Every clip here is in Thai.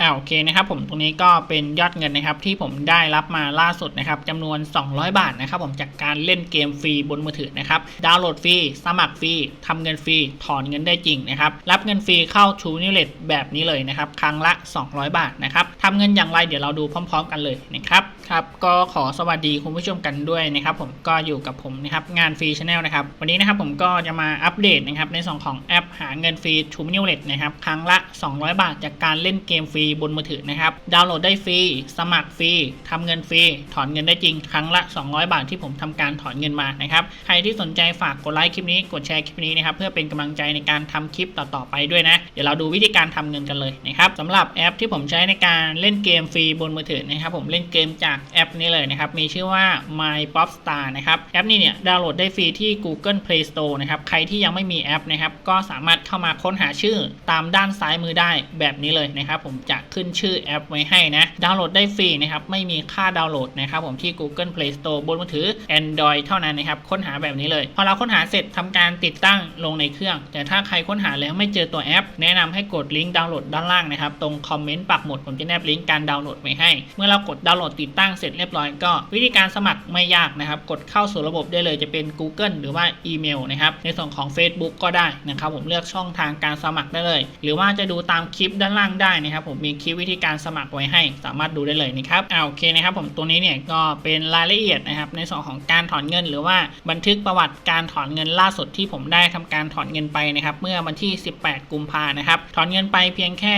อ่าโอเคนะครับผมตรงนี้ก็เป็นยอดเงินนะครับที่ผมได้รับมาล่าสุดนะครับจำนวน 200 บาทนะครับผมจากการเล่นเกมฟรีบนมือถือนะครับดาวน์โหลดฟรีสมัครฟรีทำเงินฟรีถอนเงินได้จริงนะครับรับเงินฟรีเข้า True n e w l e t แบบนี้เลยนะครับครั้งละ 200 บาทนะครับทำเงินอย่างไรเดี๋ยวเราดูพร้อม ๆ กันเลยนะครับครับก็ขอสวัสดีคุณผู้ชมกันด้วยนะครับผมก็อยู่กับผมนะครับงานฟรีชาแนลนะครับวันนี้นะครับผมก็จะมาอัปเดตนะครับในส่วนของแอปหาเงินฟรี True n e w l e t นะครับครั้งละ 200 บาท จากการเล่นเกมฟรีีบนมือถือนะครับ ดาวน์โหลดได้ฟรี สมัครฟรีทำเงินฟรี ถอนเงินได้จริง ครั้งละ 200 บาทที่ผมทำการถอนเงินมานะครับ ใครที่สนใจฝากกดไลค์คลิปนี้ กดแชร์คลิปนี้นะครับ เพื่อเป็นกำลังใจในการทำคลิปต่อๆไปด้วยนะ เดี๋ยวเราดูวิธีการทำเงินกันเลยนะครับสำหรับแอปที่ผมใช้ในการเล่นเกมฟรีบนมือถือนะครับ ผมเล่นเกมจากแอปนี้เลยนะครับ มีชื่อว่า My Pop Star นะครับ แอปนี้เนี่ยดาวน์โหลดได้ฟรีที่ Google Play Store นะครับ ใครที่ยังไม่มีแอปนะครับ ก็สามารถเข้ามาค้นหาชื่อตามด้านซ้ายมือได้แบบนี้เลยนะครับ ผมจะขึ้นชื่อแอปไว้ให้นะดาวน์โหลดได้ฟรีนะครับไม่มีค่าดาวน์โหลดนะครับผมที่ Google Play Store บนมือถือ Android เท่านั้นนะครับค้นหาแบบนี้เลย พอเราค้นหาเสร็จทำการติดตั้งลงในเครื่อง แต่ถ้าใครค้นหาแล้วไม่เจอตัวแอป แนะนำให้กดลิงก์ดาวน์โหลดด้านล่างนะครับตรงคอมเมนต์ปักหมุดผมจะแนบลิงก์การดาวน์โหลดไว้ให้ เมื่อเรากดดาวน์โหลดติดตั้งเสร็จเรียบร้อยก็ วิธีการสมัครไม่ยากนะครับกดเข้าสู่ระบบได้เลยจะเป็น Google หรือว่าอีเมลนะครับในส่วนของ Facebook ก็ได้นะครับผมเลือกช่องทางการสมัครได้เลย หรือว่าจะดูตามคลิปด้านล่างได้นะครับผมมีคลิปวิธีการสมัครไว้ให้ สามารถดูได้เลยนะครับอ่าโอเคนะครับผมตัวนี้เนี่ยก็เป็นรายละเอียดนะครับในส่วนของการถอนเงิน หรือว่าบันทึกประวัติการถอนเงินล่าสุดที่ผมได้ทำการถอนเงินไปนะครับเมื่อวันที่ 18 กุมภานะครับถอนเงินไปเพียงแค่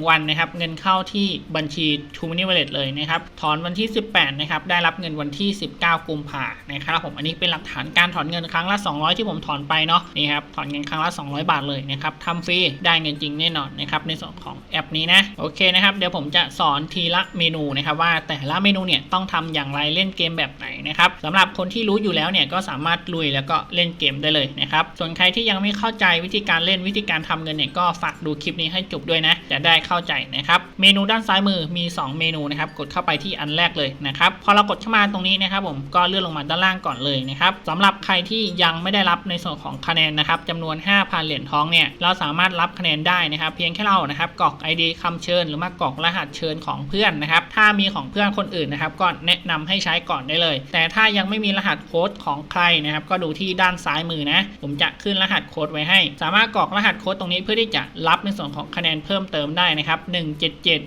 1 วันนะครับเงินเข้าที่บัญชี t o m o n e y Wallet เลยนะครับถอนวันที่ 18นะครับได้รับเงินวันที่ 19 กุมภานะครับผมอันนี้เป็นหลักฐานการถอนเงินครั้งละ 200 ที่ผมถอนไปเนาะนี่ครับถอนเงินครั้งละ 200 บาทเลยนะครับทำฟรีได้เงินจริงแน่นอนนะครับในส่วนของแอปนี้นะโอโอเคนะครับเดี๋ยวผมจะสอนทีละเมนูนะครับว่าแต่ละเมนูเนี่ยต้องทำอย่างไรเล่นเกมแบบไหนนะครับสำหรับคนที่รู้อยู่แล้วเนี่ยก็สามารถลุยแล้วก็เล่นเกมได้เลยนะครับส่วนใครที่ยังไม่เข้าใจวิธีการเล่นวิธีการทำเงินเนี่ยก็ฝากดูคลิปนี้ให้จบด้วยนะจะได้เข้าใจนะครับเมนูด้านซ้ายมือมี 2 เมนูนะครับกดเข้าไปที่อันแรกเลยนะครับพอเรากดเข้ามาตรงนี้นะครับผมก็เลื่อนลงมาด้านล่างก่อนเลยนะครับสำหรับใครที่ยังไม่ได้รับในส่วนของคะแนนนะครับจำนวน 5,000 เหรียญทองเนี่ยเราสามารถรับคะแนนได้นะครับเพียงแค่เรานะครับกรอก ID คำเชิญหรือว่ากรอกรหัสเชิญของเพื่อนนะครับ ถ้ามีของเพื่อนคนอื่นนะครับ ก็แนะนำให้ใช้ก่อนได้เลย แต่ถ้ายังไม่มีรหัสโค้ดของใครนะครับ ก็ดูที่ด้านซ้ายมือนะ ผมจะขึ้นรหัสโค้ดไว้ให้ สามารถกรอกรหัสโค้ดตรงนี้เพื่อที่จะรับในส่วนของคะแนนเพิ่มเติมได้นะครับ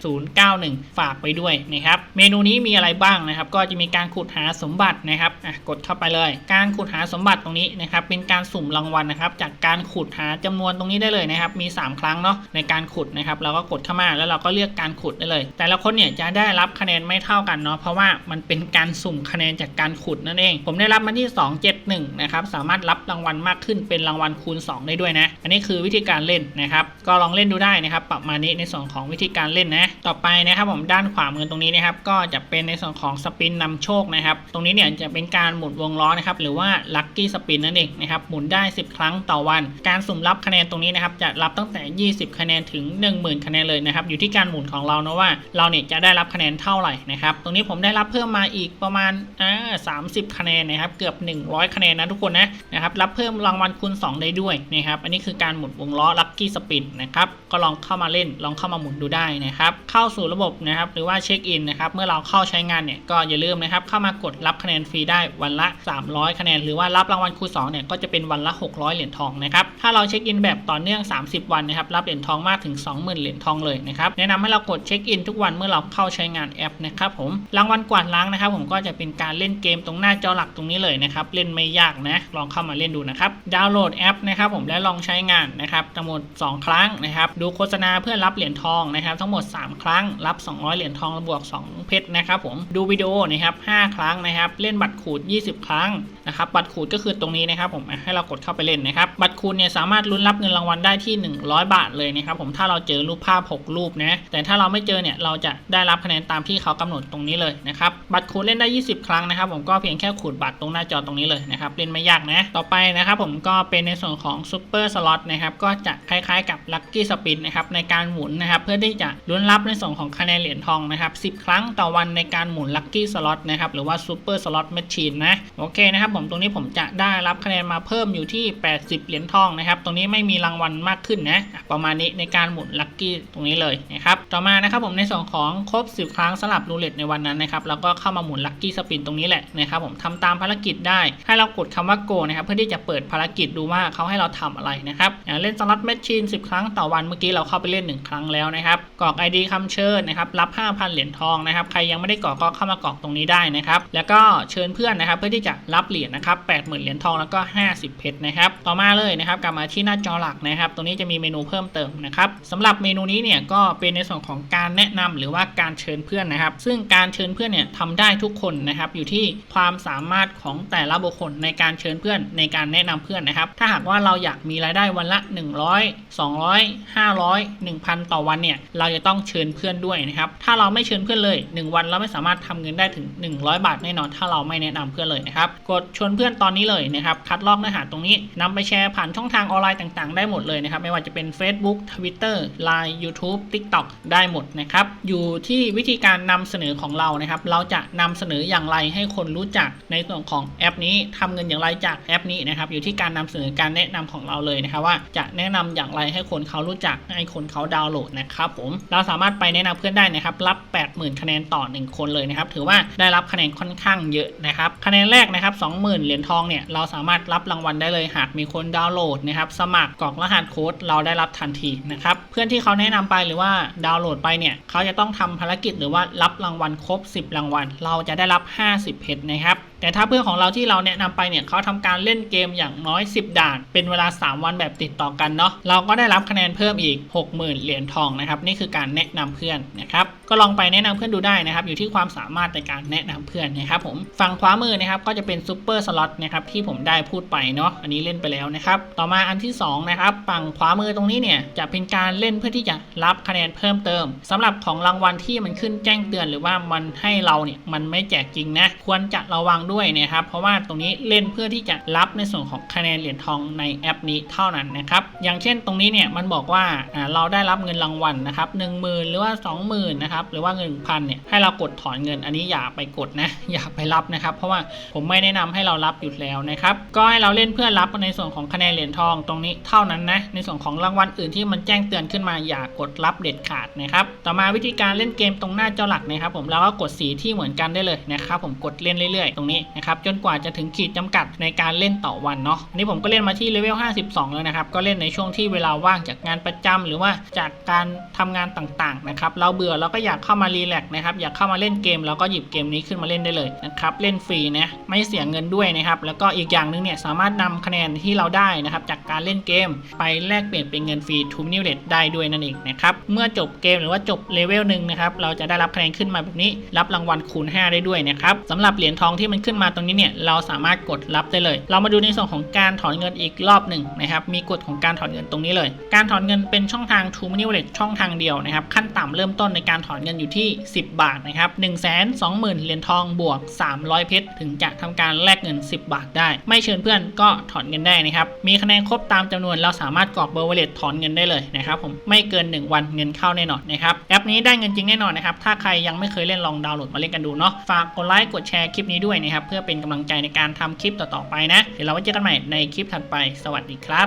177091 ฝากไปด้วยนะครับ เมนูนี้มีอะไรบ้างนะครับ ก็จะมีการขุดหาสมบัตินะครับอะกดเข้าไปเลย การขุดหาสมบัติตรงนี้นะครับ เป็นการสุ่มรางวัลนะครับ จากการขุดหาจำนวนตรงนี้ได้เลยนะครับ มี 3 ครั้งเนาะในการขุดนะครับ เราก็กดเข้ามาแล้วเราก็เลือกการขุดได้เลย แต่ละคนเนี่ยจะได้รับคะแนนไม่เท่ากันเนาะเพราะว่ามันเป็นการสุ่มคะแนนจากการขุดนั่นเอง ผมได้รับมาที่ 271 นะครับสามารถรับรางวัลมากขึ้นเป็นรางวัลคูณ 2 ได้ด้วยนะ อันนี้คือวิธีการเล่นนะครับก็ลองเล่นดูได้นะครับประมาณนี้ในส่วนของวิธีการเล่นนะ ต่อไปนะครับผมด้านขวามือตรงนี้นะครับก็จะเป็นในส่วนของสปินนำโชคนะครับตรงนี้เนี่ยจะเป็นการหมุนวงล้อนะครับหรือว่าลัคกี้สปินนั่นเองนะครับหมุนได้ 10 ครั้งต่อวัน การสุ่มรับคะแนนตรงนี้นะครับจะรับตั้งแต่ 20 คะแนนถึง 10,000 คะแนนเลยนะครับอยู่ที่การหมุนของเราเนาะว่าเราเนี่ยจะได้รับคะแนนเท่าไหร่นะครับ ตรงนี้ผมได้รับเพิ่มมาอีกประมาณอ่า30คะแนนนะครับ เกือบ 100 คะแนนนะทุกคนนะนะครับ รับเพิ่มรางวัลคูณ2 ได้ด้วยนะครับ อันนี้คือการหมุนวงล้อลัคกี้สปินนะครับ ก็ลองเข้ามาเล่น ลองเข้ามาหมุนดูได้นะครับ เข้าสู่ระบบนะครับ หรือว่าเช็คอินนะครับ เมื่อเราเข้าใช้งานเนี่ยก็อย่าลืมนะครับ เข้ามากดรับคะแนนฟรีได้วันละ 300 คะแนน หรือว่ารับรางวัลคูณ2เนี่ยก็จะเป็นวันละ 600 เหรียญทองนะครับ ถ้าเราเช็คอินแบบต่อเนื่อง 30 วันนะครับ รับเหรียญทองมากถึง 20,000 เหรียญทองเลยนะครับแนะนำให้เรากดเช็คอินทุกวันเมื่อเราเข้าใช้งานแอปนะครับผมรางวัลกวาดล้างนะครับ ผมก็จะเป็นการเล่นเกมตรงหน้าจอหลักตรงนี้เลยนะครับเล่นไม่ยากนะลองเข้ามาเล่นดูนะครับดาวน์โหลดแอปนะครับผมและลองใช้งานนะครับทั้งหมด 2 ครั้งนะครับดูโฆษณาเพื่อรับเหรียญทองนะครับทั้งหมด 3 ครั้งรับ 200 เหรียญทองบวก 2 เพชรนะครับผมดูวิดีโอนะครับ5ครั้งนะครับเล่นบัตรขูด 20 ครั้งนะครับบัตรขูดก็คือตรงนี้นะครับผมให้เรากดเข้าไปเล่นนะครับบัตรขูดเนี่ยสามารถลุ้นรับเงินรางวัลได้ที่ 100 บาทเลยนะครับผมถ้าเราเจอรูปภาพ 6 รูปนะแต่ถ้าเราไม่เจอเนี่ยเราจะได้รับคะแนนตามที่เขากำหนดตรงนี้เลยนะครับบัตรขูดเล่นได้ 20 ครั้งนะครับ ผมก็เพียงแค่ขูดบัตรตรงหน้าจอตรงนี้เลยนะครับเล่นไม่ยากนะต่อไปนะครับผมก็เป็นในส่วนของซูเปอร์สล็อตนะครับก็จะคล้ายๆกับลัคกี้สปินนะครับในการหมุนนะครับเพื่อที่จะลุ้นรับในส่วนของคะแนนเหรียญทองนะครับ10 ครั้งต่อวันในการหมุนลัคกี้สล็อตนะครับหรือว่าซูเปอร์สล็อตแมชชีนนะโอเคนะครับผมตรงนี้ผมจะได้รับคะแนนมาเพิ่มอยู่ที่ 80 เหรียญทองนะครับตรงนี้ไม่มีรางวัลมากขึ้นนะประมาณนี้ในการหมุนลัคกี้ตรงนี้เลยนะครับต่อมานะครับผมในส่วนของครบ 10 ครั้งสลับรูเล็ตในวันนั้นนะครับแล้วก็เข้ามาหมุนลัคกี้สปินตรงนี้แหละนะครับผมทำตามภารกิจได้ ให้เรากดคำว่าโกนะครับเพื่อที่จะเปิดภารกิจดูว่าเขาให้เราทำอะไรนะครับอย่างเล่นสล็อตแมชชีน10 ครั้งต่อวันเมื่อกี้เราเข้าไปเล่น 1 ครั้งแล้วนะครับกรอก ID คำเชิญนะครับรับ 5,000 เหรียญทองนะครับใครยังไม่ได้กรอกก็เข้ามากรอกตรงนี้ได้นะครับแล้วก็เชิญเพื่อนนะครับเพื่อที่จะรับเหรียญนะครับ80,000เหรียญทองแล้วก็ 50 เพชรนะครับต่อมาเลยนะครับกลับมาที่หน้าจอหลักนะครับตรงนี้จะมีเมนูเพิ่มเติมนะครับสำหรับเมนูนี้เนี่ยก็เป็นในส่วนของการแนะนำหรือว่าการเชิญเพื่อนนะครับ ซึ่งการเชิญเพื่อนเนี่ยทำได้ทุกคนนะครับ อยู่ที่ความสามารถของแต่ละบุคคลในการเชิญเพื่อนในการแนะนำเพื่อนนะครับ ถ้าหากว่าเราอยากมีรายได้วันละ 100 200 500 1,000 ต่อวันเนี่ยเราจะต้องเชิญเพื่อนด้วยนะครับถ้าเราไม่เชิญเพื่อนเลย 1 วันเราไม่สามารถทำเงินได้ถึง 100 บาทแน่นอน ถ้าเราไม่แนะนำเพื่อนเลยนะครับกดชวนเพื่อนตอนนี้เลยนะครับคัดลอกเนื้อหาตรงนี้นำไปแชร์ผ่านช่องทางออนไลน์ต่างๆ ได้หมดเลยนะครับไม่ว่าจะเป็น Facebook Twitter Line YouTube TikTok ได้หมดนะครับ อยู่ที่วิธีการนำเสนอของเรานะครับ เราจะนำเสนออย่างไรให้คนรู้จักในส่วนของแอปนี้ทำเงินอย่างไรจากแอปนี้นะครับ อยู่ที่การนำเสนอการแนะนำของเราเลยนะครับ ว่าจะแนะนำอย่างไรให้คนเขารู้จักให้คนเขาดาวน์โหลดนะครับผมเราสามารถไปแนะนำเพื่อนได้นะครับ รับ 80,000 คะแนนต่อ 1 คนเลยนะครับ ถือว่าได้รับคะแนนค่อนข้างเยอะนะครับ คะแนนแรกนะครับ 20,000 เหรียญทองเนี่ยเราสามารถรับรางวัลได้เลยหากมีคนดาวน์โหลดนะครับสมัครกรอกรหัสโค้ดเราได้รับทันทีนะครับเพื่อนที่เขาแนะนำไปหรือว่าดาวน์โหลดไปเนี่ยเขาจะต้องทำภารกิจหรือว่ารับรางวัลครบ 10 รางวัล เราจะได้รับ 50 เพชรนะครับแต่ถ้าเพื่อนของเราที่เราแนะนำไปเนี่ยเขาทำการเล่นเกมอย่างน้อย 10 ด่าน เป็นเวลา 3 วันแบบติดต่อกันเนาะเราก็ได้รับคะแนนเพิ่มอีก 60,000 เหรียญทองนะครับนี่คือการแนะนำเพื่อนนะครับก็ลองไปแนะนำเพื่อนดูได้นะครับอยู่ที่ความสามารถในการแนะนำเพื่อนนะครับผมฝั่งขวามือนะครับก็จะเป็นซูเปอร์สล็อตนะครับที่ผมได้พูดไปเนาะอันนี้เล่นไปแล้วนะครับต่อมาอันที่สองนะครับฝั่งขวามือตรงนี้เนี่ยจะเป็นการเล่นเพื่อที่จะรับคะแนนเพิ่มเติมสำหรับของรางวัลที่มันขึ้นแจ้งเตือนหรือว่ามันให้เราเนี่ยมันไม่แจกจริงนะควรจะระวังด้วยนะครับ เพราะว่าตรงนี้เล่นเพื่อที่จะรับในส่วนของคะแนนเหรียญทองในแอปนี้เท่านั้นนะครับ อย่างเช่นตรงนี้เนี่ยมันบอกว่าเราได้รับเงินรางวัลนะครับหนึ่งหมื่นหรือว่าสองหมื่นนะครับหรือว่าเงินพันเนี่ยให้เรากดถอนเงินอันนี้อย่าไปกดนะอย่าไปรับนะครับ เพราะว่าผมไม่แนะนำให้เรารับอยู่แล้วนะครับก็ให้เราเล่นเพื่อรับในส่วนของคะแนนเหรียญทองตรงนี้เท่านั้นนะในส่วนของรางวัลอื่นที่มันแจ้งเตือนขึ้นมาอย่ากดรับเด็ดขาดนะครับต่อมาวิธีการเล่นเกมตรงหน้าจอหลักนะครับ ผมแล้วก็กดสีที่เหมือนกันได้เลยนะครับผมกดเล่นเรื่อยๆ ตรงนี้นะครับจนกว่าจะถึงขีดจำกัดในการเล่นต่อวันเนาะอันนี้ผมก็เล่นมาที่เลเวล52 แล้วนะครับ ก็เล่นในช่วงที่เวลาว่างจากงานประจำหรือว่าจากการทำงานต่างๆนะครับเราเบื่อเราก็อยากเข้ามารีแลกซ์นะครับอยากเข้ามาเล่นเกมเราก็หยิบเกมนี้ขึ้นมาเล่นได้เลยนะครับเล่นฟรีนะไม่เสียเงินด้วยนะครับแล้วก็อีกอย่างหนึงเนี่ยสามารถนำคะแนนที่เราได้นะครับจากการเล่นเกม ไปแลกเปลี่ยนเป็นเงินฟรีทูนิวเลตได้ด้วยนั่นเองนะครับเมื่อจบเกมหรือว่าจบเลเวลหนึ่งนะครับเราจะได้รับคะแนนขึ้นมาแบบนี้ รับรางวัลคูณ 5 ได้ด้วยนะครับสำหรับเหรียญทองที่มันขึ้นมาตรงนี้เนี่ยเราสามารถกดรับได้เลย เรามาดูในส่วนของการถอนเงินอีกรอบหนึ่งนะครับมีกฎของการถอนเงินตรงนี้เลย การถอนเงินเป็นช่องทาง True Money Wallet ช่องทางเดียวนะครับขั้นต่ำเริ่มต้นในการถอนเงินอยู่ที่ 10 บาทนะครับ1 2 0 0 0 0เหรียญทองบวก 300 เพชรถึงจะทำการแลกเงิน 10 บาทได้ ไม่เชิญเพื่อนก็ถอนเงินได้นะครับมีคะแนนครบตามจำนวนเราสามารถกรอกเบอร์ wallet ถอนเงินได้เลยนะครับผมไม่เกิน 1 วันเงินเข้าแน่นอนนะครับแอปนี้ได้เงินจริงแน่นอนนะครับถ้าใครยังไม่เคยเล่นลองดาวน์โหลดมาเล่นกันดูเนาะฝากกดไลค์กดแชร์คลิปนี้ด้วยนะครับเพื่อเป็นกำลังใจในการทำคลิปต่อๆไปนะ เดี๋ยวเราไว้เจอกันใหม่ในคลิปถัดไป สวัสดีครับ